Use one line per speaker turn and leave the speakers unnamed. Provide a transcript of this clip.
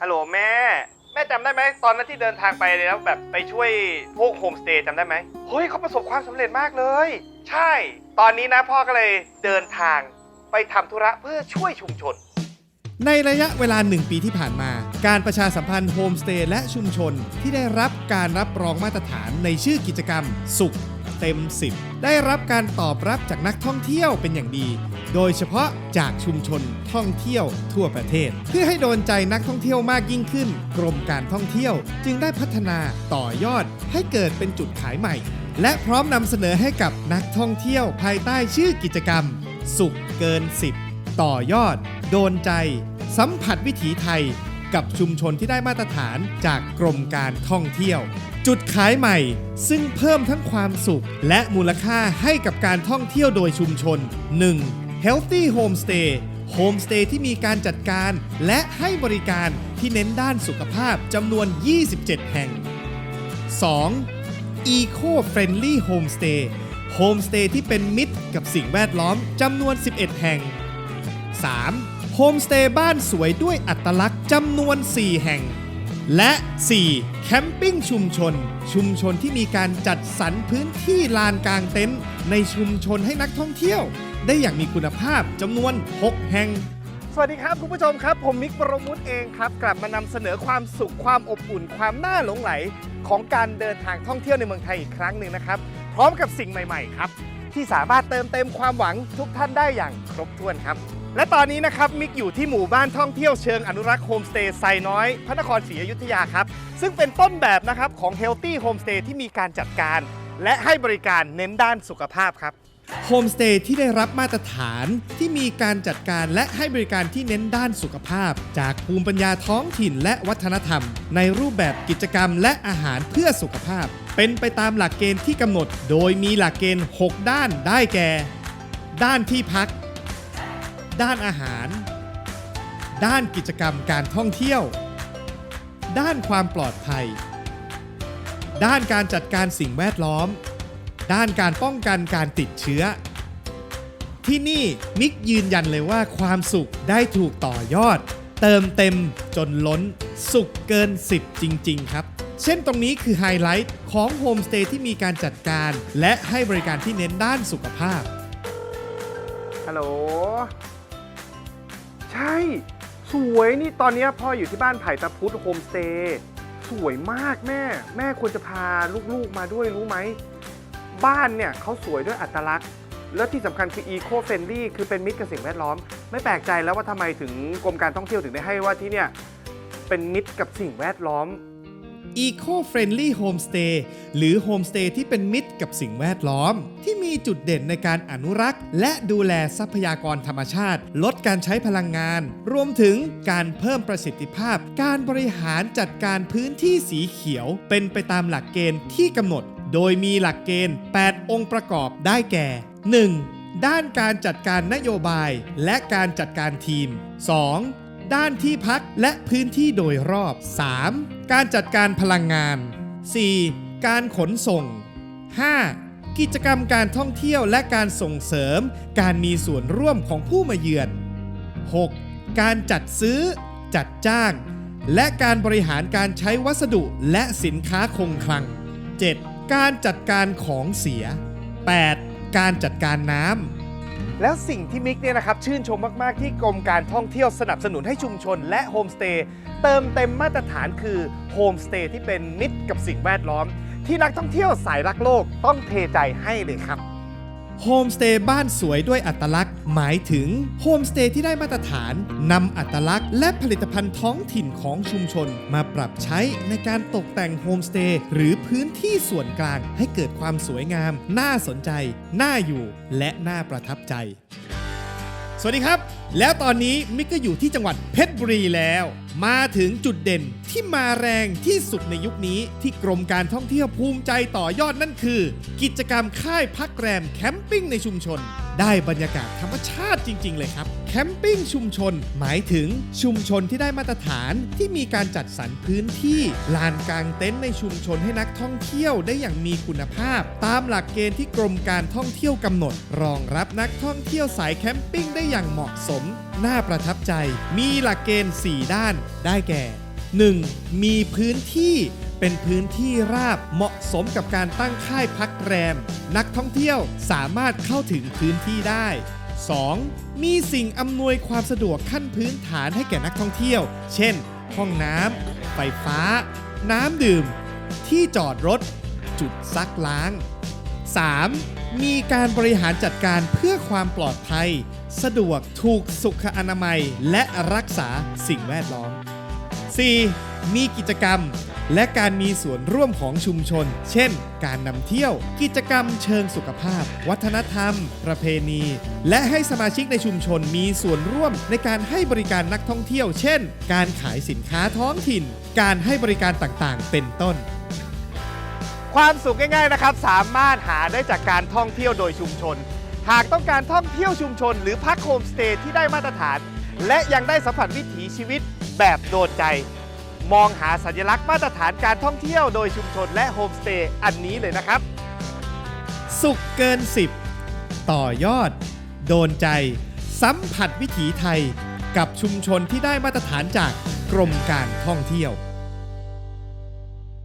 ฮัลโหลแม่ แม่จำได้ไหมตอนนั้นที่เดินทางไปแล้วแบบไปช่วยพวกโฮมสเตย์จำได้ไหมเฮ้ยเขาประสบความสำเร็จมากเลย ใช่ ตอนนี้นะพ่อก็เลยเดินทางไปทำธุระเพื่อช่วยชุมชน
ในระยะเวลา 1 ปีที่ผ่านมา การประชาสัมพันธ์โฮมสเตย์และชุมชน ที่ได้รับการรับรองมาตรฐานในชื่อกิจกรรม สุข เต็ม 10 ได้รับการตอบรับจากนักท่องเที่ยวเป็นอย่างดี โดยเฉพาะจากชุมชนท่องเที่ยวทั่วประเทศ เพื่อให้โดนใจนักท่องเที่ยวมากยิ่งขึ้น กรมการท่องเที่ยวจึงได้พัฒนาต่อยอดให้เกิดเป็นจุดขายใหม่ และพร้อมนำเสนอให้กับนักท่องเที่ยวภายใต้ชื่อกิจกรรม สุขเกิน 10 ต่อยอด โดนใจ สัมผัสวิถีไทย กับชุมชนที่ได้มาตรฐานจากกรมการท่องเที่ยวจุดขายใหม่ ซึ่งเพิ่มทั้งความสุข และมูลค่าให้กับการท่องเที่ยวโดยชุมชน 1. Healthy Homestay โฮมสเตย์ที่มีการจัดการและให้บริการที่เน้นด้านสุขภาพจำนวน 27 แห่ง 2. Eco Friendly Homestay โฮมสเตย์ที่เป็นมิตรกับสิ่งแวดล้อมจำนวน 11 แห่ง 3. โฮมสเตย์บ้านสวยด้วยอัตลักษณ์จำนวน 4 แห่ง และ 4. แคมปิ้งชุมชน ชุมชนที่มีการจัดสรรพื้นที่ลานกลางเต็นท์ในชุมชนให้นักท่องเที่ยว ได้อย่างมีคุณภาพจำนวน 6 แห่ง
สวัสดีครับ คุณผู้ชมครับ ผมมิกบรมุตเองครับ กลับมานำเสนอความสุขความอบอุ่น ความน่าหลงไหล ของการเดินทางท่องเที่ยวในเมืองไทยอีกครั้งหนึ่งนะครับ พร้อมกับสิ่งใหม่ๆครับ ที่สามารถเติมเต็มความหวังทุกท่านได้อย่างครบถ้วนครับ และตอนนี้นะครับมิกอยู่ที่หมู่บ้านท่องเที่ยวเชิงอนุรักษ์โฮมสเตย์ไซน้อย พระนครศรีอยุธยาครับ ซึ่งเป็นต้นแบบนะครับของ Healthy Homestay ที่มีการจัดการ และให้บริการเน้นด้านสุขภาพครับ
โฮมสเตย์ที่ได้รับมาตรฐานที่มีการจัดการและให้บริการที่เน้นด้านสุขภาพ จากภูมิปัญญาท้องถิ่นและวัฒนธรรม ในรูปแบบกิจกรรมและอาหารเพื่อสุขภาพ เป็นไปตามหลักเกณฑ์ที่กำหนด โดยมีหลักเกณฑ์ 6 ด้านได้แก่ ด้านที่พัก ด้านอาหาร ด้านกิจกรรมการท่องเที่ยว ด้านความปลอดภัย ด้านการจัดการสิ่งแวดล้อม ด้านการป้องกันการติดเชื้อ ที่นี่มิกยืนยันเลยว่าความสุขได้ถูกต่อยอด เติมเต็มจนล้น สุขเกิน 10 จริง ๆ ครับ เช่นตรงนี้คือไฮไลท์ของโฮมสเตย์ที่มีการจัดการ และให้บริการที่เน้นด้านสุขภาพ
ฮัลโหล ใช่ สวยนี่ตอนเนี้ยพ่ออยู่ที่บ้านไผ่ตะพุธโฮมสเตย์สวยมากแม่ แม่ควรจะพาลูกๆมาด้วยรู้ไหม บ้านเนี่ยเขาสวยด้วยอัตลักษณ์ แล้วที่สำคัญคือ Eco Friendly คือเป็นมิตรกับสิ่งแวดล้อม ไม่แปลกใจแล้วว่าทำไมถึงกรมการท่องเที่ยวถึงได้ให้ว่าที่เนี่ยเป็นมิตรกับสิ่งแวดล้อม
Eco Friendly Homestay หรือโฮมสเตย์ที่เป็นมิตรกับสิ่งแวดล้อม ที่มีจุดเด่นในการอนุรักษ์ และดูแลทรัพยากรธรรมชาติ ลดการใช้พลังงาน รวมถึงการเพิ่มประสิทธิภาพ การบริหารจัดการพื้นที่สีเขียว เป็นไปตามหลักเกณฑ์ที่กำหนด โดยมีหลักเกณฑ์ 8 องค์ประกอบได้แก่ 1. ด้านการจัดการนโยบายและการจัดการทีม 2. ด้านที่พักและพื้นที่โดยรอบ 3. การจัดการพลังงาน 4. การขนส่ง 5. กิจกรรมการท่องเที่ยวและการส่งเสริม การมีส่วนร่วมของผู้มาเยือน 6. การจัดซื้อ จัดจ้าง และการบริหารการใช้วัสดุและสินค้าคงคลัง 7. การจัดการของเสีย 8. การจัดการน้ำ
แล้วสิ่งที่มิกเนี่ยนะครับชื่นชมมาก ๆ ที่กรมการท่องเที่ยวสนับสนุนให้ชุมชนและโฮมสเตย์เติมเต็มมาตรฐานคือโฮมสเตย์ที่เป็นมิตรกับสิ่งแวดล้อม ที่นักท่องเที่ยวสายรักโลกต้องเทใจให้เลยครับ
โฮมสเตย์บ้านสวยด้วยอัตลักษณ์ หมายถึงโฮมสเตย์ที่ได้มาตรฐานนำอัตลักษณ์ และผลิตภัณฑ์ท้องถิ่นของชุมชน มาปรับใช้ในการตกแต่งโฮมสเตย์หรือพื้นที่ส่วนกลางให้เกิดความสวยงาม น่าสนใจ น่าอยู่ และน่าประทับใจ สวัสดีครับ แล้วตอนนี้มิกก็อยู่ที่จังหวัดเพชรบุรีแล้ว มาถึงจุดเด่นที่มาแรงที่สุดในยุคนี้ที่กรมการท่องเที่ยวภูมิใจต่อยอดนั่นคือ กิจกรรมค่ายพักแรมแคมปิ้งในชุมชน ได้บรรยากาศธรรมชาติจริง ๆ เลยครับ แคมปิ้งชุมชน หมายถึงชุมชนที่ได้มาตรฐานที่มีการจัดสรรพื้นที่ลานกลางเต็นท์ในชุมชนให้นักท่องเที่ยวได้อย่างมีคุณภาพ ตามหลักเกณฑ์ที่กรมการท่องเที่ยวกำหนด รองรับนักท่องเที่ยวสายแคมปิ้งได้อย่างเหมาะสม น่าประทับใจ มีหลักเกณฑ์ 4 ด้าน ได้แก่ 1. มีพื้นที่ เป็นพื้นที่ราบเหมาะสมกับการตั้งค่ายพักแรม นักท่องเที่ยวสามารถเข้าถึงพื้นที่ได้ 2. มีสิ่งอำนวยความสะดวกขั้นพื้นฐานให้แก่นักท่องเที่ยว เช่น ห้องน้ำ ไฟฟ้า น้ำดื่ม ที่จอดรถ จุดซักล้าง 3. มีการบริหารจัดการเพื่อความปลอดภัย สะดวกถูกสุขอนามัย และรักษาสิ่งแวดล้อม 4. มีกิจกรรม และการมีส่วนร่วมของชุมชน เช่น การนำเที่ยว กิจกรรมเชิงสุขภาพ วัฒนธรรม ประเพณี และให้สมาชิกในชุมชนมีส่วนร่วมในการให้บริการนักท่องเที่ยว เช่น การขายสินค้าท้องถิ่น การให้บริการต่างๆ เป็นต้น
ความสุขง่ายๆนะครับ สามารถหาได้จากการท่องเที่ยวโดยชุมชน หากต้องการท่องเที่ยวชุมชน หรือพักโฮมสเตย์ที่ได้มาตรฐาน และยังได้สัมผัสวิถีชีวิตแบบโดนใจ มองหาสัญลักษณ์มาตรฐานการท่องเที่ยวโดยชุมชนและโฮมสเตย์อันนี้เลยนะครับ
สุขเกิน 10 ต่อยอด โดนใจ สัมผัสวิถีไทย กับชุมชนที่ได้มาตรฐานจากกรมการท่องเที่ยว